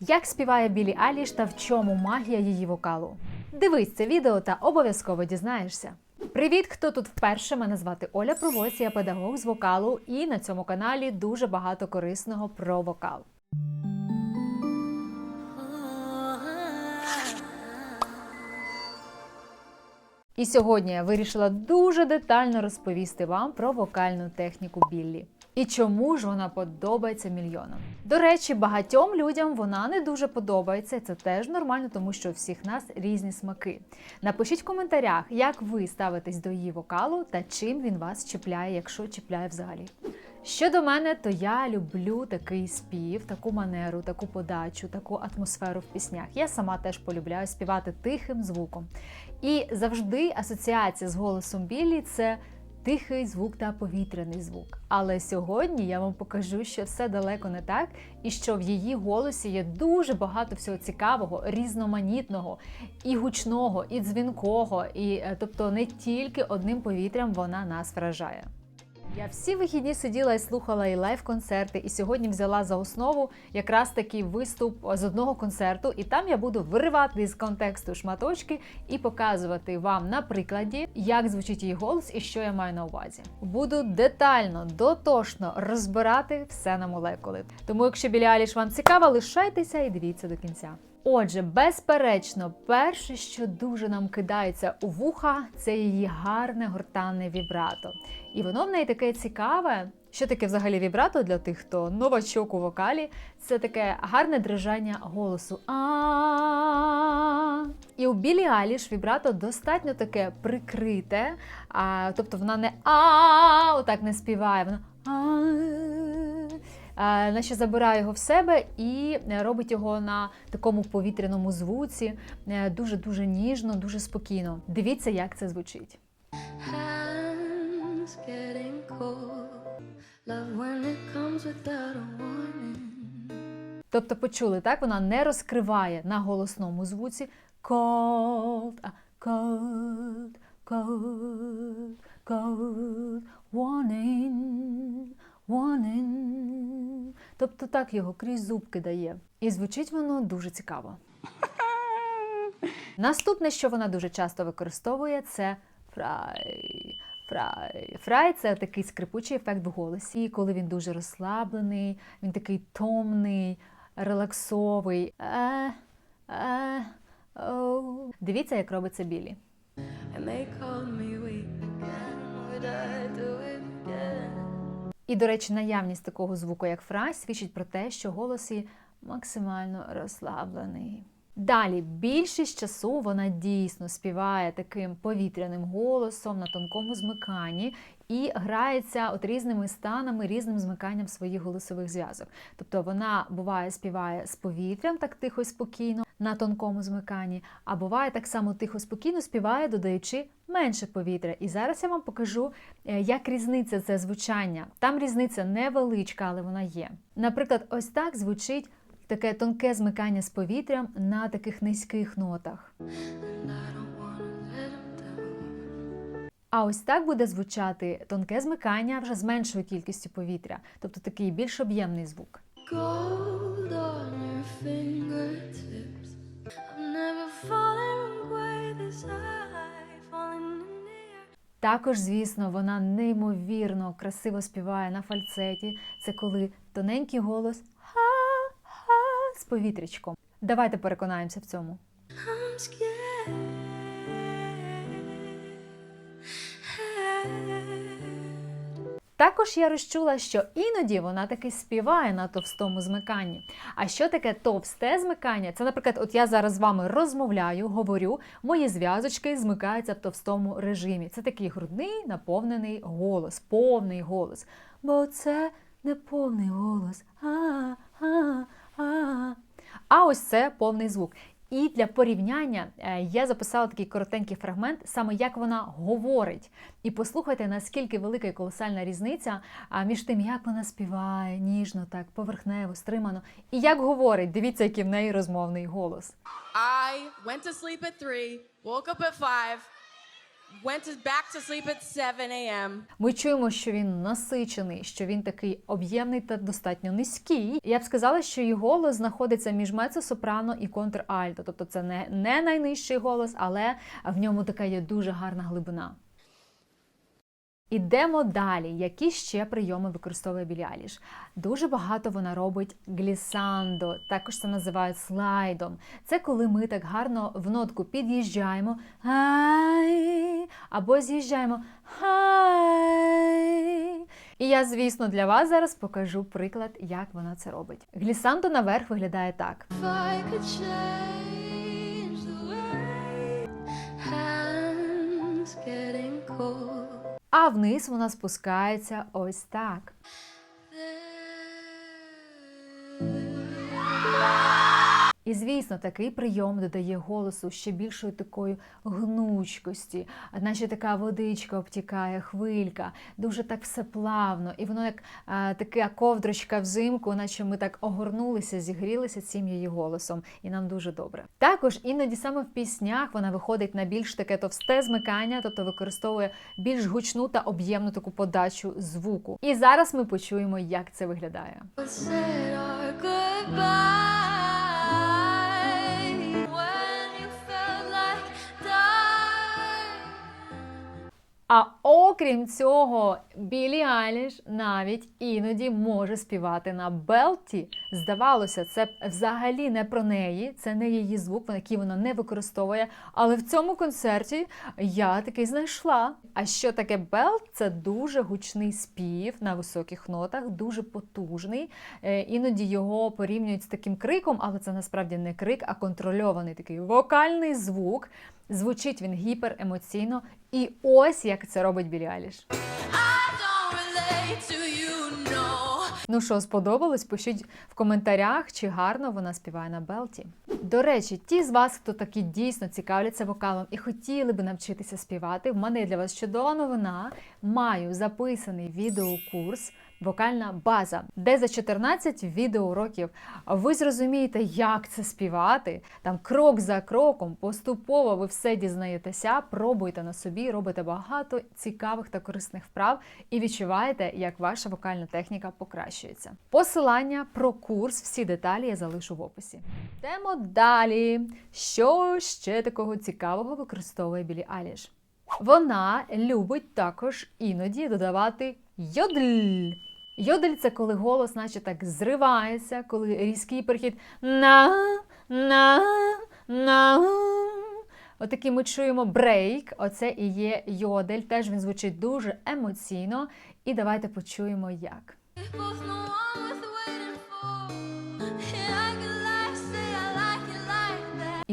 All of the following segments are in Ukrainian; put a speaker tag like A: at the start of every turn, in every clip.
A: Як співає Білі Аліш та в чому магія її вокалу? Дивись це відео та обов'язково дізнаєшся. Привіт, хто тут вперше? Мене звати Оля Провоць, я педагог з вокалу, і на цьому каналі дуже багато корисного про вокал. І сьогодні я вирішила дуже детально розповісти вам про вокальну техніку Біллі. І чому ж вона подобається мільйонам? До речі, багатьом людям вона не дуже подобається. Це теж нормально, тому що у всіх нас різні смаки. Напишіть в коментарях, як ви ставитесь до її вокалу та чим він вас чіпляє, якщо чіпляє взагалі. Щодо мене, то я люблю такий спів, таку манеру, таку подачу, таку атмосферу в піснях. Я сама теж полюбляю співати тихим звуком. І завжди асоціація з голосом Біллі це тихий звук та повітряний звук. Але сьогодні я вам покажу, що все далеко не так, і що в її голосі є дуже багато всього цікавого, різноманітного, і гучного, і дзвінкого, і е, тобто не тільки одним повітрям вона нас вражає. Я всі вихідні сиділа і слухала і лайв-концерти, і сьогодні взяла за основу якраз такий виступ з одного концерту, і там я буду виривати з контексту шматочки і показувати вам на прикладі, як звучить її голос і що я маю на увазі. Буду детально, дотошно розбирати все на молекули. Тому, якщо Білі Аліш вам цікава, лишайтеся і дивіться до кінця. Отже, безперечно, перше, що дуже нам кидається у вуха, це її гарне гортанне вібрато. І воно в неї таке цікаве. Що таке взагалі вібрато для тих, хто новачок у вокалі? Це таке гарне дрижання голосу. а І у Білі Аліш вібрато достатньо таке прикрите, тобто вона не а отак не співає, вона а наче забирає його в себе і робить його на такому повітряному звуці, дуже дуже ніжно, дуже спокійно. Дивіться, як це звучить. Тобто, почули, так? Вона не розкриває на голосному звуці cold, а cold, cold, cold, warning, warning. Тобто так його крізь зубки дає. І звучить воно дуже цікаво. Наступне, що вона дуже часто використовує, це фрай. Фрай. Фрай це такий скрипучий ефект в голосі. І коли він дуже розслаблений, він такий томний, релаксовий. Е, е. Дивіться, як робиться білі. І, до речі, наявність такого звуку, як фрай, свідчить про те, що голос її максимально розслаблений. Далі, більшість часу вона дійсно співає таким повітряним голосом на тонкому змиканні і грається от різними станами, різним змиканням своїх голосових зв'язок. Тобто вона буває співає з повітрям так тихо і спокійно на тонкому змиканні, а буває так само тихо спокійно співає, додаючи менше повітря. І зараз я вам покажу, е, як різниця це звучання. Там різниця невеличка, але вона є. Наприклад, ось так звучить таке тонке змикання з повітрям на таких низьких нотах. А ось так буде звучати тонке змикання вже з меншою кількістю повітря, тобто такий більш об'ємний звук.
B: Gold on your fingertips.
A: Також, звісно, вона неймовірно красиво співає на фальцеті. Це коли тоненький голос ха-ха з повітрячком. Давайте переконаємося в цьому. Також я розчула, що іноді вона таки співає на товстому змиканні. А що таке товсте змикання? Це, наприклад, от я зараз з вами розмовляю, говорю, мої зв'язочки змикаються в товстому режимі. Це такий грудний наповнений голос, повний голос. Бо це не повний голос. А, а, а. А ось це повний звук. І для порівняння е, я записала такий коротенький фрагмент, саме як вона говорить. І послухайте, наскільки велика і колосальна різниця між тим, як вона співає, ніжно, так, поверхнево, стримано, і як говорить. Дивіться, який в неї розмовний голос.
C: I went to sleep at three, woke up at five, Went back to sleep at 7 a.m.
A: Ми чуємо, що він насичений, що він такий об'ємний та достатньо низький. Я б сказала, що її голос знаходиться між мецо-сопрано і контральто. Тобто це не, не найнижчий голос, але в ньому така є дуже гарна глибина. Ідемо далі. Які ще прийоми використовує Білі Айліш? Дуже багато вона робить глісандо, також це називають слайдом. Це коли ми так гарно в нотку під'їжджаємо або з'їжджаємо. І я, звісно, для вас зараз покажу приклад, як вона це робить. Глісандо наверх виглядає так.
B: If I
A: А вниз вона спускається ось так. І звісно, такий прийом додає голосу ще більшої такої гнучкості, наче така водичка обтікає, хвилька, дуже так все плавно, і воно як а, така ковдрочка взимку, наче ми так огорнулися, зігрілися цим її голосом, і нам дуже добре. Також іноді саме в піснях вона виходить на більш таке товсте змикання, тобто використовує більш гучну та об'ємну таку подачу звуку. І зараз ми почуємо, як це виглядає. А окрім цього, Білі Айліш навіть іноді може співати на белті. Здавалося, це взагалі не про неї, це не її звук, який вона не використовує. Але в цьому концерті я таки знайшла. А що таке белт? Це дуже гучний спів на високих нотах, дуже потужний. Е, Іноді його порівнюють з таким криком, але це насправді не крик, а контрольований такий вокальний звук. Звучить він гіперемоційно. І ось як це робить Білі
B: no.
A: Ну що, сподобалось? Пишіть в коментарях, чи гарно вона співає на белті. До речі, ті з вас, хто таки дійсно цікавляться вокалом і хотіли би навчитися співати, в мене для вас чудова новина. Маю записаний відеокурс. Вокальна база, де за 14 відеоуроків ви зрозумієте, як це співати. Там крок за кроком, поступово ви все дізнаєтеся, пробуйте на собі, робите багато цікавих та корисних вправ і відчуваєте, як ваша вокальна техніка покращується. Посилання про курс, всі деталі я залишу в описі. Йдемо далі. Що ще такого цікавого використовує Білі Аліш? Вона любить також іноді додавати йодль. Йодель це коли голос, наче так зривається, коли різкий перехід на, на, на. Отакий ми чуємо брейк. Оце і є йодель. Теж він звучить дуже емоційно. І давайте почуємо як.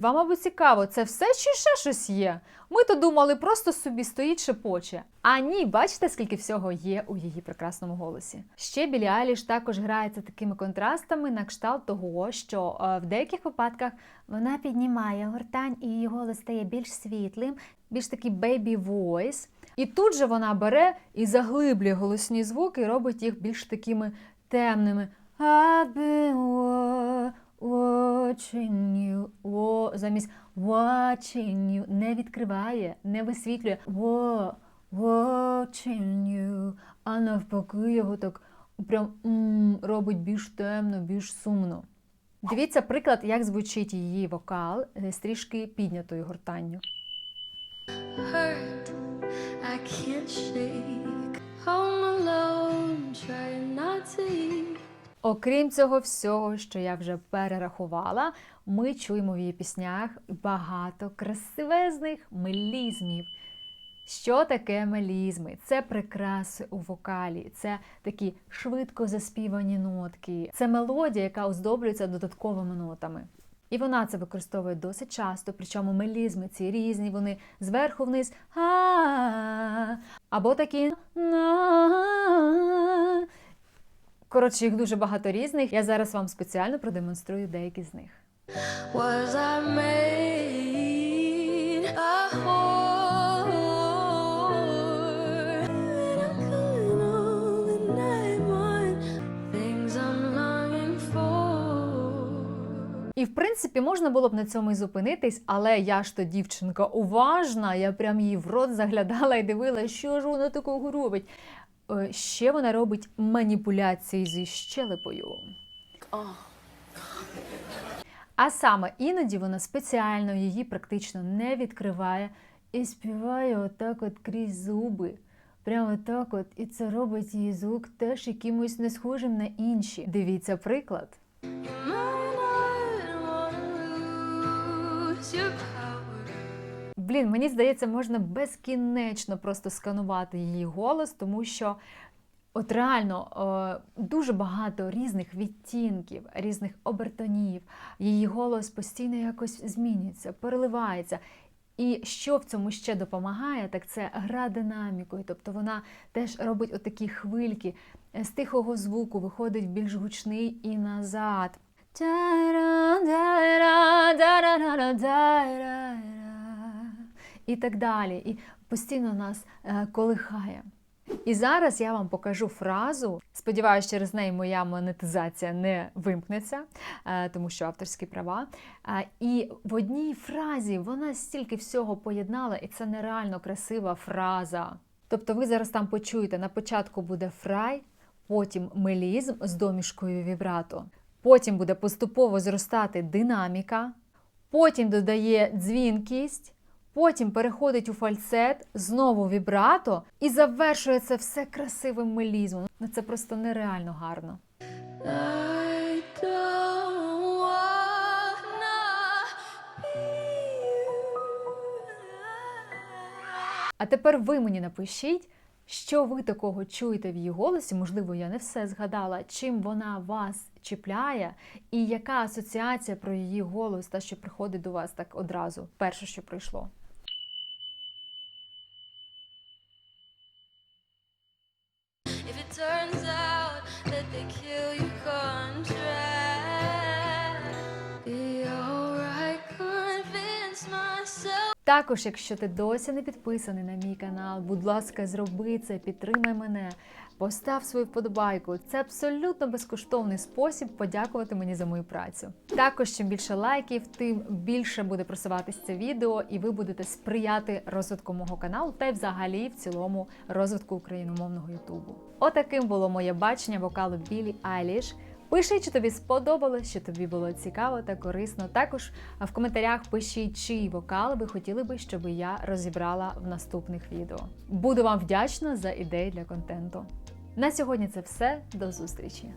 A: Вам, мабуть, цікаво, це все чи ще щось є? Ми то думали, просто собі стоїть шепоче. А ні, бачите, скільки всього є у її прекрасному голосі. Ще Білі Айліш також грається такими контрастами на кшталт того, що е, в деяких випадках вона піднімає гортань і її голос стає більш світлим, більш такий voice. І тут же вона бере і заглиблює голосні звуки і робить їх більш такими темними. Watching you. Во, замість watching you не відкриває, не висвітлює. Во, watching you. А навпаки, його так прям м, робить більш темно, більш сумно. Дивіться приклад, як звучить її вокал е, з трішки піднятою гортанню.
B: Hurt, I can't shake. Home alone, trying not to eat.
A: Окрім цього всього, що я вже перерахувала, ми чуємо в її піснях багато красивезних мелізмів. Що таке мелізми? Це прикраси у вокалі, це такі швидко заспівані нотки, це мелодія, яка оздоблюється додатковими нотами. І вона це використовує досить часто, причому мелізми ці різні, вони зверху вниз або такі на. Коротше, їх дуже багато різних. Я зараз вам спеціально продемонструю деякі з них.
B: Was I made a whore? I'm calling all the night one things I'm longing for.
A: І в принципі можна було б на цьому і зупинитись, але я ж то дівчинка уважна, я прям їй в рот заглядала і дивилася, що ж вона такого робить. Е, Ще вона робить маніпуляції зі щелепою. А саме іноді вона спеціально її практично не відкриває і співає отак от крізь зуби. Прямо так от, і це робить її звук теж якимось не схожим на інші. Дивіться приклад. Блін, мені здається, можна безкінечно просто сканувати її голос, тому що от реально е, дуже багато різних відтінків, різних обертонів. Її голос постійно якось змінюється, переливається. І що в цьому ще допомагає, так це гра динамікою. Тобто вона теж робить отакі хвильки е, з тихого звуку, виходить більш гучний і назад. І так далі. І постійно нас е, колихає. І зараз я вам покажу фразу. Сподіваюсь, через неї моя монетизація не вимкнеться, е, тому що авторські права. Е, І в одній фразі вона стільки всього поєднала, і це нереально красива фраза. Тобто, ви зараз там почуєте, на початку буде фрай, потім мелізм з домішкою вібрато, потім буде поступово зростати динаміка, потім додає дзвінкість. Потім переходить у фальцет, знову вібрато і завершує це все красивим мелізмом. Ну це просто нереально гарно.
B: I don't wanna be you.
A: А тепер ви мені напишіть, що ви такого чуєте в її голосі. Можливо, я не все згадала, чим вона вас чіпляє, і яка асоціація про її голос, та що приходить до вас так одразу, перше, що прийшло. Також, якщо ти досі не підписаний на мій канал, будь ласка, зроби це, підтримай мене, постав свою вподобайку. Це абсолютно безкоштовний спосіб подякувати мені за мою працю. Також, чим більше лайків, тим більше буде просуватись це відео, і ви будете сприяти розвитку мого каналу та й взагалі в цілому розвитку україномовного Ютубу. Отаким було моє бачення вокалу Білі Айліш. Пиши, чи тобі сподобалось, що тобі було цікаво та корисно. Також в коментарях пишіть, чий вокал ви хотіли би, щоб я розібрала в наступних відео. Буду вам вдячна за ідеї для контенту. На сьогодні це все. До зустрічі!